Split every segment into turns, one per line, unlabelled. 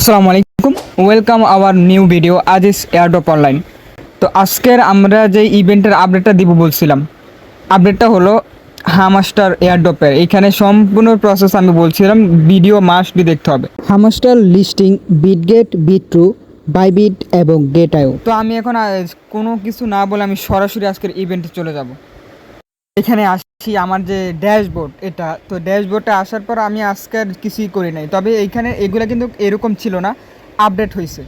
আসসালামু আলাইকুম। Welcome our new video আজ ইস এয়ারড্রপ অনলাইন তো আজকের আমরা যে ইভেন্টের আপডেটটা দিব বলছিলাম আপডেটটা হলো হামাস্টার এয়ারড্রপের এখানে সম্পূর্ণ প্রসেস আমি বলছিলাম ভিডিও মাস্ট বি দেখতে হবে।
হামাস্টার লিস্টিং বিটগেট বিট্রু বাইবিট এবং গেটায়ো
তো আমি এখন কোনো কিছু না বলে আমি সরাসরি আজকের ইভেন্টে চলে যাব। এখানে আসছি আমার যে ড্যাশবোর্ড, এটা। তো ড্যাশবোর্ডে আসার পর আমি আজকে আর কিছুই করি নাই। তবে এইখানে এগুলো কিন্তু এরকম ছিল না, আপডেট হয়েছে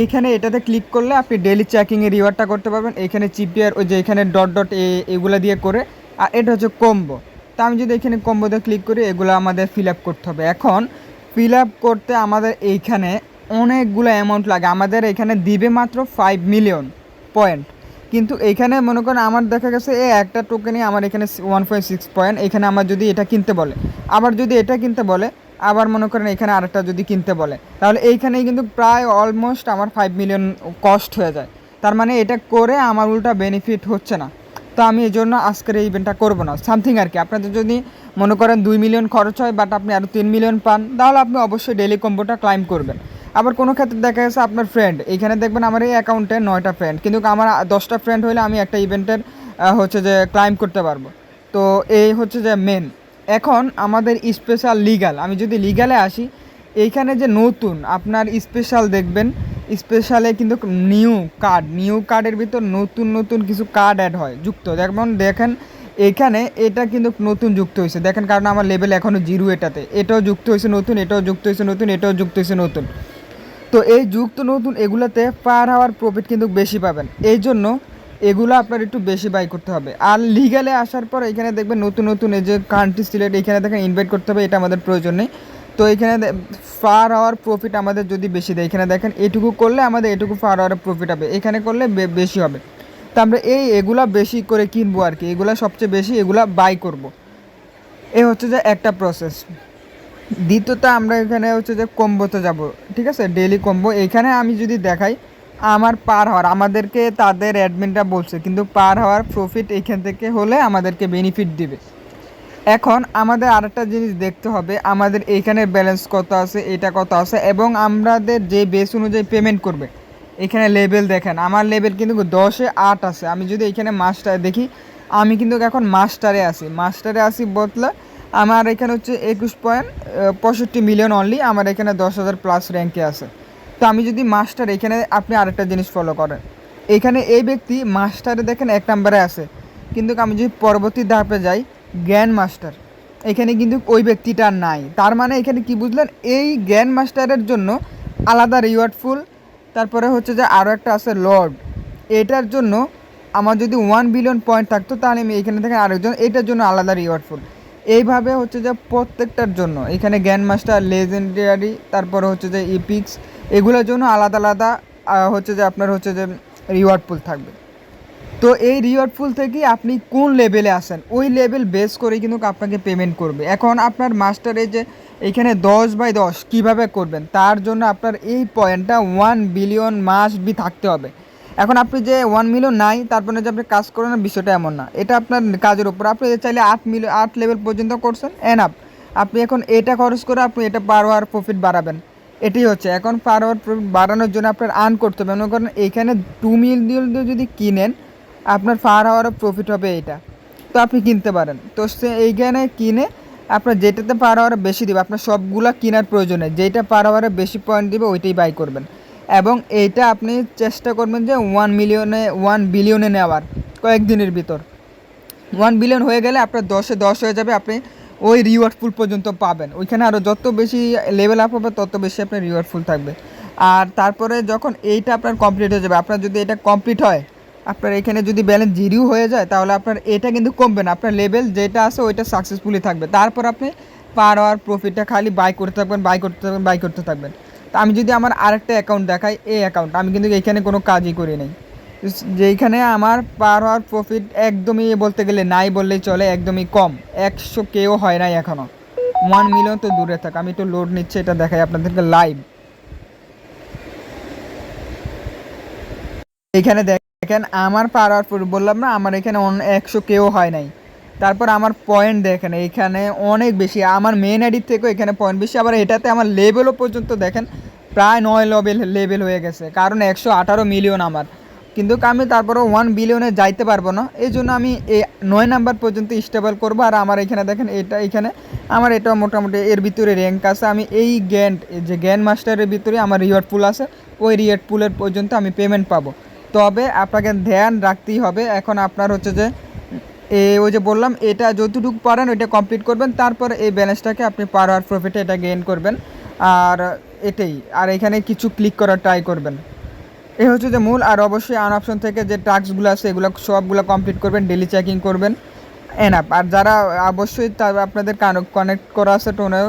এইখানে এটাতে ক্লিক করলে আপনি ডেলি চেকিংয়ে রিওয়ার্ডটা করতে পারবেন। এখানে চিপিআর ওই যে এখানে ডট ডট এ এগুলো দিয়ে করে, আর এটা হচ্ছে কম্বো। তা আমি যদি এখানে কম্বোতে ক্লিক করি, এগুলো আমাদের ফিল আপ করতে হবে। এখন ফিল আপ করতে আমাদের এইখানে অনেকগুলো অ্যামাউন্ট লাগে। আমাদের এখানে দিবে মাত্র ফাইভ মিলিয়ন পয়েন্ট কিন্তু এইখানে মনে করেন আমার দেখা গেছে এই একটা টোকেনই আমার এখানে ওয়ান পয়েন্ট সিক্স পয়েন্ট এখানে আমার যদি এটা কিনতে বলে, আবার যদি এটা কিনতে বলে, আবার মনে করেন এখানে আরেকটা যদি কিনতে বলে, তাহলে এইখানেই কিন্তু প্রায় অলমোস্ট আমার ফাইভ মিলিয়ন কস্ট হয়ে যায়। তার মানে এটা করে আমার উল্টা বেনিফিট হচ্ছে না। তো আমি এই জন্য আজকের এই ইভেন্টটা করব না। সামথিং আর কি, আপনাদের যদি মনে করেন দুই মিলিয়ন খরচ হয় বাট আপনি আরও তিন মিলিয়ন পান, তাহলে আপনি অবশ্যই ডেলি কম্বোটা ক্লাইম করবেন। আবার কোনো ক্ষেত্রে দেখা গেছে আপনার ফ্রেন্ড এখানে দেখবেন আমার এই অ্যাকাউন্টে নয়টা ফ্রেন্ড কিন্তু আমার দশটা ফ্রেন্ড হলে আমি একটা ইভেন্টের হচ্ছে যে ক্লাইম করতে পারব। তো এই হচ্ছে যে মেন এখন আমাদের স্পেশাল লিগাল আমি যদি লিগালে আসি, এইখানে যে নতুন, আপনার স্পেশাল দেখবেন স্পেশালে কিন্তু নিউ কার্ড নিউ কার্ডের ভিতর নতুন নতুন কিছু কার্ড অ্যাড হয়, যুক্ত। যেমন দেখেন, এখানে এটা কিন্তু নতুন যুক্ত হয়েছে দেখেন কারণ আমার লেভেল এখনও জিরো এটাতে। এটাও যুক্ত হয়েছে নতুন, এটাও যুক্ত হয়েছে নতুন, এটাও যুক্ত হয়েছে নতুন। তো এই যুক্ত নতুন এগুলোতে পার হওয়ার প্রফিট কিন্তু বেশি পাবেন। এই জন্য এগুলো আপনার একটু বেশি বাই করতে হবে। আর লিগালে আসার পর এখানে দেখবেন নতুন নতুন এই যে কান্ট্রি সিলেট এখানে দেখেন ইনভাইট করতে হবে, এটা আমাদের প্রয়োজন নেই। তো এখানে ফার হওয়ার প্রফিট আমাদের যদি বেশি দেয়, এখানে দেখেন এটুকু করলে আমাদের এটুকু ফার হওয়ার প্রফিট হবে। এখানে করলে বেশি হবে। তো আমরা এই এগুলা বেশি করে কিনবো আর কি। এগুলা সবচেয়ে বেশি এগুলা বাই করব। এ হচ্ছে যে একটা প্রসেস দ্বিতীয়টা আমরা এখানে হচ্ছে যে কম্বোতে যাব, ঠিক আছে? ডেলি কম্বো এখানে আমি যদি দেখাই, আমার পার হওয়ার, আমাদেরকে তাদের অ্যাডমিনটা বলছে, কিন্তু পার হওয়ার প্রফিট এখান থেকে হলে আমাদেরকে বেনিফিট দিবে। এখন আমাদের আরেকটা জিনিস দেখতে হবে, আমাদের এইখানে ব্যালেন্স কত আছে, এটা কত আছে, এবং আমাদের যে বেস অনুযায়ী পেমেন্ট করবে। এখানে লেভেল দেখেন, আমার লেভেল কিন্তু দশে আট আছে। আমি যদি এখানে মাস্টার দেখি, আমি কিন্তু এখন মাস্টারে আছি। মাস্টারে আছি বদলে আমার এখানে হচ্ছে একুশ পয়েন্ট পঁয়ষট্টি মিলিয়ন অনলি আমার এখানে দশ হাজার প্লাস র্যাঙ্কে আছে। তো আমি যদি মাস্টার এখানে, আপনি আরেকটা জিনিস ফলো করেন। এখানে এই ব্যক্তি মাস্টারে দেখেন, এক নম্বরে আছে। কিন্তু আমি যদি পরবর্তী ধাপে যাই, জ্ঞান মাস্টার এখানে কিন্তু ওই ব্যক্তিটা নাই। তার মানে এখানে কি বুঝলেন? এই জ্ঞান মাস্টারের জন্য আলাদা রিওয়ার্ডফুল তারপরে হচ্ছে যে আরও একটা আছে লর্ড এটার জন্য আমার যদি ওয়ান বিলিয়ন পয়েন্ট থাকতো, তাহলে আমি এখানে থেকে আরেকজন, এটার জন্য আলাদা রিওয়ার্ড ফুল এইভাবে হচ্ছে যে প্রত্যেকটার জন্য। এখানে জ্ঞান মাস্টার লেজেন্ডারি তারপরে হচ্ছে যে ইপিক্স এগুলোর জন্য আলাদা আলাদা হচ্ছে যে আপনার হচ্ছে যে রিওয়ার্ড ফুল থাকবে। তো এই রিওয়ার্ড ফুল থেকে আপনি কোন লেভেলে আসেন, ওই লেভেল বেস করে কিন্তু আপনাকে পেমেন্ট করবে। এখন আপনার মাস্টারে যে এখানে দশ বাই দশ কীভাবে করবেন, তার জন্য আপনার এই পয়েন্টটা ওয়ান বিলিয়ন মাস বি থাকতে হবে। এখন আপনি যে ওয়ান মিলও নাই, তারপরে যে আপনি কাজ করেন, বিষয়টা এমন না। এটা আপনার কাজের উপর। আপনি চাইলে আট মিলিয়ন আট লেভেল পর্যন্ত করছেন এন আপ আপনি এখন এটা খরচ করে আপনি এটা পার হওয়ার প্রফিট বাড়াবেন। এটাই হচ্ছে। এখন পার হওয়ার প্রফিট বাড়ানোর জন্য আপনার আর্ন করতে হবে। মনে করেন এইখানে টু মিলিয়ন যদি কিনেন, আপনার ফার হওয়ারও প্রফিট হবে এইটা তো আপনি কিনতে পারেন। তো সে এইখানে কিনে আপনার যেটাতে পার হওয়ার বেশি দেবে, আপনার সবগুলা কেনার প্রয়োজনে যেটা পার আওয়ারে বেশি পয়েন্ট দেবে, ওইটাই বাই করবেন। এবং এইটা আপনি চেষ্টা করবেন যে ওয়ান মিলিয়নে ওয়ান বিলিয়নে নেওয়ার কয়েকদিনের ভিতর। ওয়ান বিলিয়ন হয়ে গেলে আপনার দশে দশ হয়ে যাবে, আপনি ওই রিওয়ার্ড ফুল পর্যন্ত পাবেন। ওইখানে আরও যত বেশি লেভেল আপ হবে, তত বেশি আপনার রিওয়ার্ড ফুল থাকবে। আর তারপরে যখন এইটা আপনার কমপ্লিট হয়ে যাবে, আপনার যদি এটা কমপ্লিট হয়, আপনার এখানে যদি ব্যালেন্স জিরো হয়ে যায়, তাহলে আপনার এটা কিন্তু কমবে না। আপনার লেভেল যেটা আছে, ওইটা সাকসেসফুলি থাকবে। তারপর আপনি পার হওয়ার প্রফিটটা খালি বাই করতে থাকবেন বাই করতে থাকবেন বাই করতে থাকবেন। তো আমি যদি আমার আরেকটা অ্যাকাউন্ট দেখাই, এই অ্যাকাউন্ট আমি কিন্তু এখানে কোনো কাজই করি নাই। যেইখানে আমার পার হওয়ার প্রফিট একদমই বলতে গেলে নাই বললেই চলে, একদমই কম। একশো কেউ হয় নাই এখনও ওয়ান মিলিয়ন তো দূরে থাক, আমি একটু লোড নিচ্ছে, এটা দেখাই আপনাদেরকে লাইভ এখানে দেখেন, আমার পার হওয়ার প্রফিট বললাম না, আমার এখানে একশো কেউ হয় নাই। তারপর আমার পয়েন্ট দেখেন এখানে অনেক বেশি, আমার মেন আইডির থেকেও এখানে পয়েন্ট বেশি, আবার এটাতে আমার লেভেলও পর্যন্ত দেখেন প্রায় নয় লেভেল লেভেল হয়ে গেছে। কারণ একশো আঠারো মিলিয়ন আমার। কিন্তু আমি তারপরে ওয়ান বিলিয়নে যাইতে পারব না। এই জন্য আমি এই নয় নাম্বার পর্যন্ত স্টেবল করব। আর আমার এখানে দেখেন, এটা এখানে আমার এটা মোটামুটি এর ভিতরে র্যাঙ্ক আছে। আমি এই জ্ঞান যে জ্ঞান মাস্টারের ভিতরে আমার রিওয়ার্ড পুল আছে। ওই রিওয়ার্ড পুলের পর্যন্ত আমি পেমেন্ট পাবো। তবে আপনাকে ধ্যান রাখতেই হবে। এখন আপনার হচ্ছে যে, এ ওই যে বললাম, এটা যতটুকু পারেন ওইটা কমপ্লিট করবেন। তারপর এই ব্যালেন্সটাকে আপনি পার আওয়ার প্রফিটে এটা গেইন করবেন। আর এটাই। আর এখানে কিছু ক্লিক করার ট্রাই করবেন। এই হচ্ছে যে মূল, আর অবশ্যই আন অপশন থেকে যে টাস্কগুলো আছে, এগুলো সবগুলো কমপ্লিট করবেন ডেলি চেকিং করবেন এনাপ আর যারা অবশ্যই তার আপনাদের কানেক্ট করা আছে টোনেও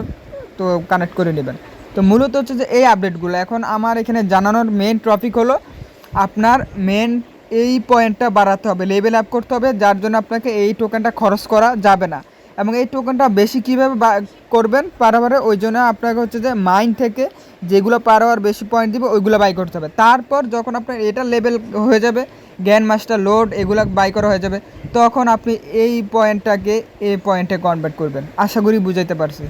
তো কানেক্ট করে নেবেন। তো মূলত হচ্ছে যে এই আপডেটগুলো এখন আমার এখানে জানানোর মেন টপিক হলো, আপনার মেন এই পয়েন্টটা বাড়াতে হবে লেভেল আপ করতে হবে, যার জন্য আপনাকে এই টোকেনটা খরচ করা যাবে না। এবং এই টোকেনটা বেশি কীভাবে করবেন পারাবারে, ওই জন্য আপনাকে হচ্ছে যে মাইন্ড থেকে যেগুলো পারাবার বেশি পয়েন্ট দিবে, ওইগুলো বাই করতে হবে। তারপর যখন আপনার এটা লেভেল হয়ে যাবে গ্যান মাস্টার লোড এগুলো বাই করা হয়ে যাবে, তখন আপনি এই পয়েন্টটাকে এই পয়েন্টে কনভার্ট করবেন। আশা করি বুঝাইতে পারছি।